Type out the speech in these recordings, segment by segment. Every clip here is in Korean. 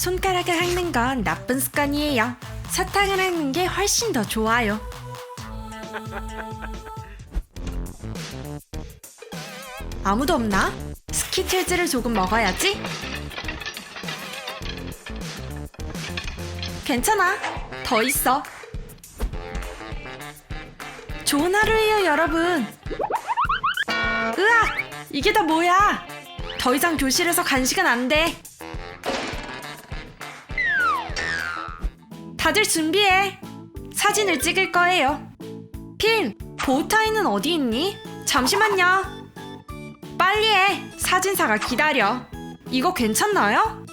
손가락을 핥는 건 나쁜 습관이에요. 사탕을 핥는 게 훨씬 더 좋아요. 아무도 없나? 스키틀즈를 조금 먹어야지. 괜찮아. 더 있어. 좋은 하루예요, 여러분. 으악! 이게 다 뭐야? 더 이상 교실에서 간식은 안 돼. 다들 준비해. 사진을 찍을 거예요. 핀, 보우타이는 어디 있니? 잠시만요. 빨리 해. 사진사가 기다려. 이거 괜찮나요?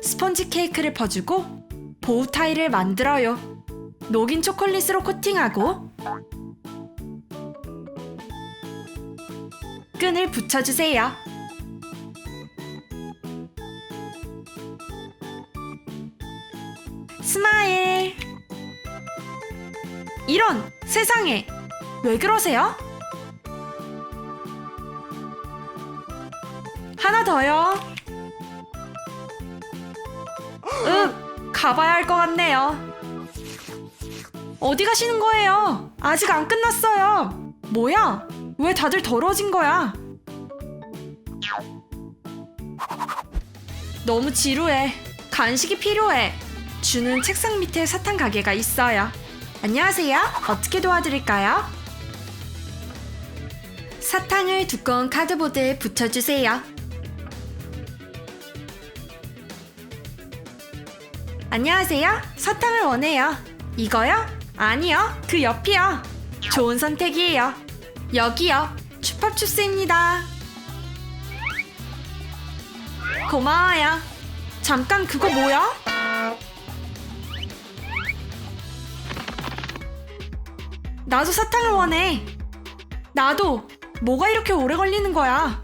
스펀지 케이크를 퍼주고 보우타이를 만들어요. 녹인 초콜릿으로 코팅하고 끈을 붙여주세요. 스마일. 이런 세상에 왜 그러세요? 하나 더요. 윽, 가봐야 할 것 같네요. 어디 가시는 거예요? 아직 안 끝났어요. 뭐야? 왜 다들 더러워진 거야? 너무 지루해. 간식이 필요해. 주는 책상 밑에 사탕 가게가 있어요. 안녕하세요. 어떻게 도와드릴까요? 사탕을 두꺼운 카드보드에 붙여주세요. 안녕하세요. 사탕을 원해요. 이거요? 아니요. 그 옆이요. 좋은 선택이에요. 여기요. 추팝추스입니다. 고마워요. 잠깐 그거 뭐야? 나도 사탕을 원해. 나도. 뭐가 이렇게 오래 걸리는 거야?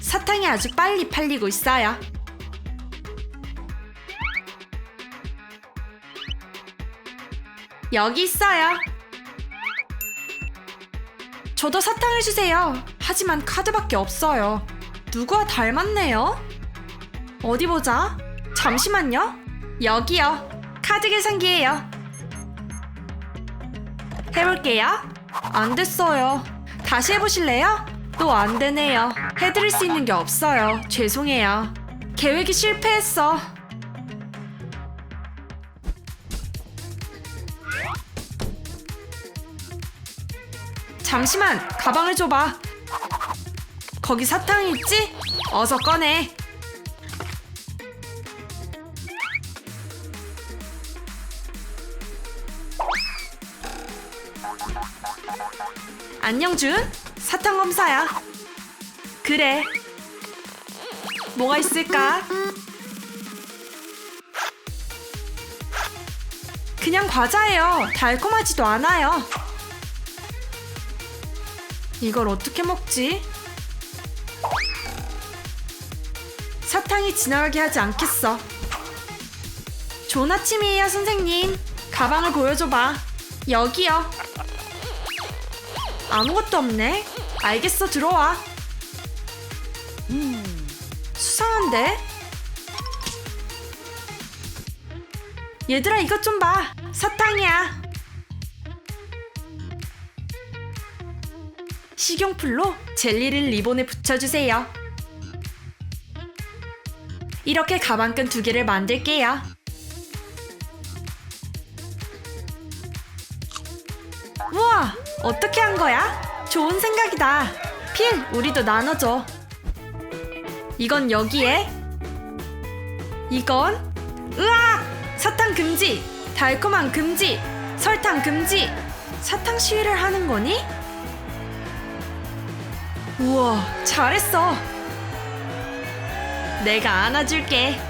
사탕이 아주 빨리 팔리고 있어요. 여기 있어요. 저도 사탕을 주세요. 하지만 카드밖에 없어요. 누구와 닮았네요? 어디 보자. 잠시만요. 여기요. 카드 계산기예요. 해볼게요. 안 됐어요. 다시 해보실래요? 또 안 되네요. 해드릴 수 있는 게 없어요. 죄송해요. 계획이 실패했어. 잠시만, 가방을 줘봐. 거기 사탕이 있지? 어서 꺼내. 안녕 준. 사탕 검사야. 그래. 뭐가 있을까? 그냥 과자예요. 달콤하지도 않아요. 이걸 어떻게 먹지? 사탕이 지나가게 하지 않겠어. 좋은 아침이에요 선생님. 가방을 보여줘봐. 여기요 아무것도 없네. 알겠어, 들어와. 음, 수상한데? 얘들아, 이것 좀 봐. 사탕이야. 식용풀로 젤리를 리본에 붙여주세요. 이렇게 가방끈 두 개를 만들게요. 어떻게 한 거야? 좋은 생각이다. 필, 우리도 나눠줘. 이건 여기에. 이건 으악! 사탕 금지. 달콤한 금지. 설탕 금지. 사탕 시위를 하는 거니? 우와, 잘했어. 내가 안아줄게.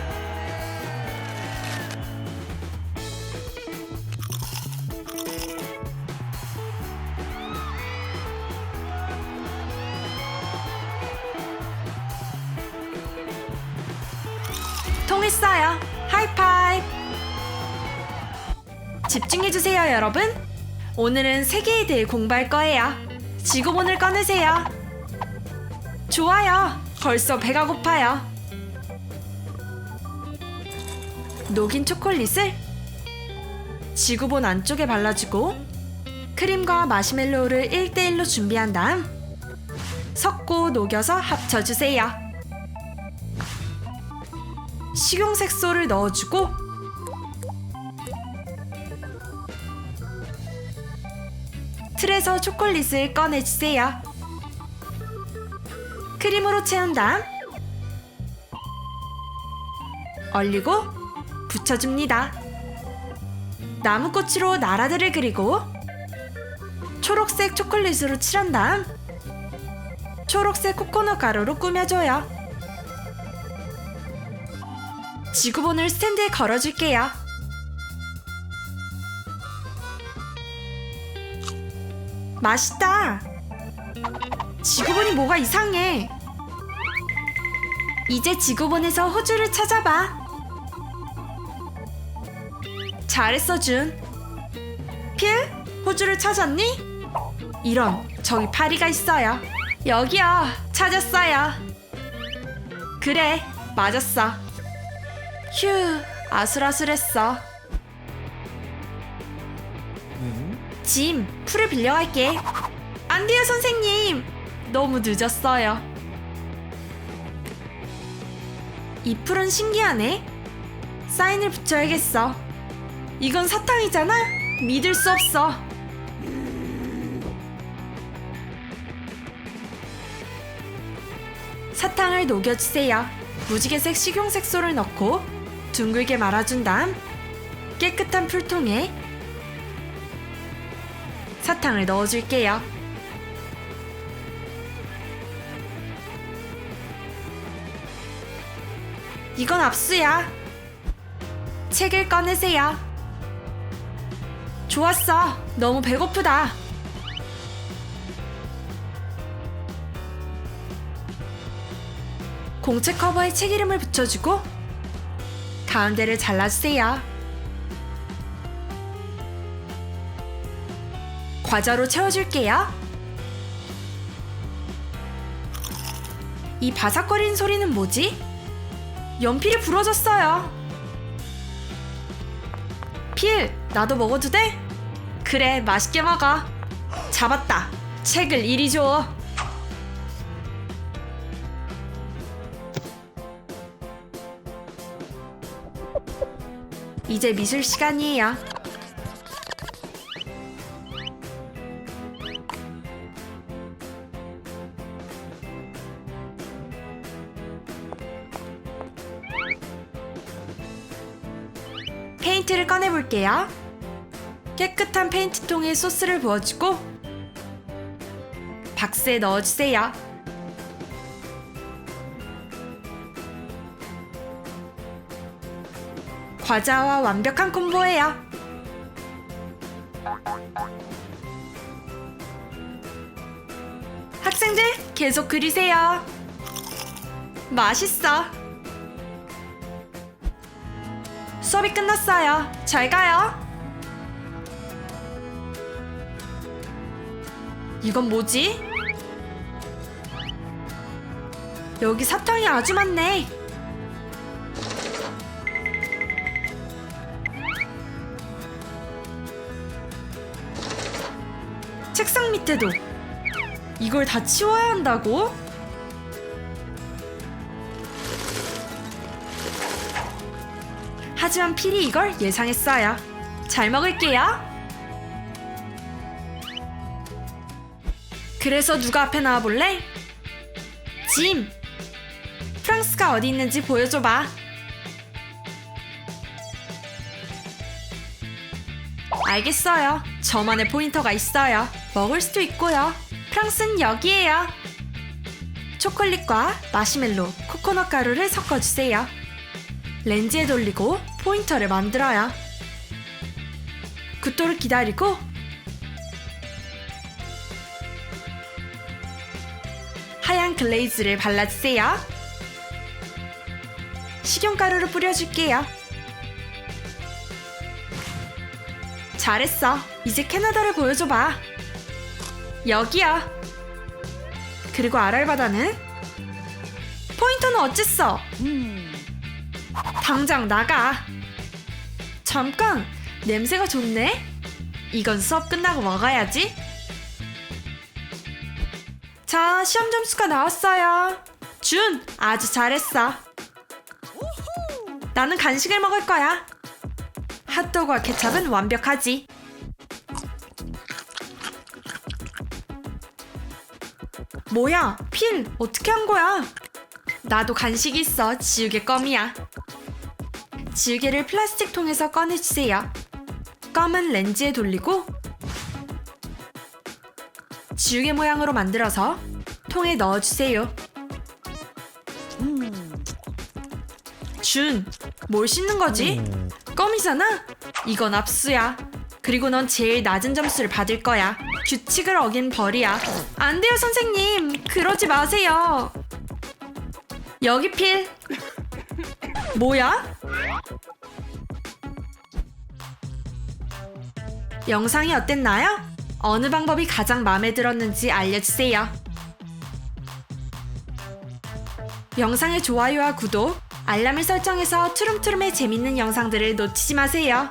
통했어요. 하이파이브. 집중해주세요, 여러분. 오늘은 세계에 대해 공부할 거예요. 지구본을 꺼내세요. 좋아요. 벌써 배가 고파요. 녹인 초콜릿을 지구본 안쪽에 발라주고 크림과 마시멜로우를 1대1로 준비한 다음 섞고 녹여서 합쳐주세요. 식용색소를 넣어주고 틀에서 초콜릿을 꺼내주세요. 크림으로 채운 다음 얼리고 붙여줍니다. 나무꽃으로 나라들을 그리고 초록색 초콜릿으로 칠한 다음 초록색 코코넛 가루로 꾸며줘요. 지구본을 스탠드에 걸어줄게요. 맛있다. 지구본이 뭐가 이상해. 이제 지구본에서 호주를 찾아봐. 잘했어, 준. 필? 호주를 찾았니? 이런, 저기 파리가 있어요. 여기요, 찾았어요. 그래, 맞았어. 휴, 아슬아슬했어. 짐, 풀을 빌려갈게. 안 돼요, 선생님. 너무 늦었어요. 이 풀은 신기하네. 사인을 붙여야겠어. 이건 사탕이잖아? 믿을 수 없어. 사탕을 녹여주세요. 무지개색 식용색소를 넣고 둥글게 말아준 다음 깨끗한 풀통에 사탕을 넣어줄게요. 이건 압수야. 책을 꺼내세요. 좋았어. 너무 배고프다. 공책 커버에 책 이름을 붙여주고 가운데를 잘라주세요. 과자로 채워줄게요. 이 바삭거리는 소리는 뭐지? 연필이 부러졌어요. 필, 나도 먹어도 돼? 그래, 맛있게 먹어. 잡았다. 책을 이리 줘. 이제 미술 시간이에요. 페인트를 꺼내볼게요. 깨끗한 페인트통에 소스를 부어주고 박스에 넣어주세요. 과자와 완벽한 콤보예요. 학생들 계속 그리세요. 맛있어. 수업이 끝났어요. 잘 가요. 이건 뭐지? 여기 사탕이 아주 많네. 책상 밑에도 이걸 다 치워야 한다고? 하지만 필이 이걸 예상했어요. 잘 먹을게요. 그래서 누가 앞에 나와볼래? 짐! 프랑스가 어디 있는지 보여줘봐. 알겠어요. 저만의 포인터가 있어요. 먹을 수도 있고요. 프랑스는 여기에요. 초콜릿과 마시멜로, 코코넛 가루를 섞어주세요. 렌즈에 돌리고 포인터를 만들어요. 굿도를 기다리고 하얀 글레이즈를 발라주세요. 식용가루를 뿌려줄게요. 잘했어. 이제 캐나다를 보여줘봐. 여기야. 그리고 아랄바다는? 포인터는 어쨌어? 당장 나가. 잠깐, 냄새가 좋네? 이건 수업 끝나고 먹어야지. 자, 시험 점수가 나왔어요. 준, 아주 잘했어. 나는 간식을 먹을 거야. 핫도그와 케찹은 완벽하지. 뭐야, 필, 어떻게 한 거야? 나도 간식이 있어. 지우개 껌이야. 지우개를 플라스틱 통에서 꺼내주세요. 껌은 렌즈에 돌리고 지우개 모양으로 만들어서 통에 넣어주세요. 준, 뭘 씻는 거지? 껌이잖아? 이건 압수야. 그리고 넌 제일 낮은 점수를 받을 거야. 규칙을 어긴 벌이야. 안 돼요, 선생님. 그러지 마세요. 여기 필. 뭐야? 영상이 어땠나요? 어느 방법이 가장 마음에 들었는지 알려주세요. 영상의 좋아요와 구독, 알람을 설정해서 투룸투룸의 재밌는 영상들을 놓치지 마세요.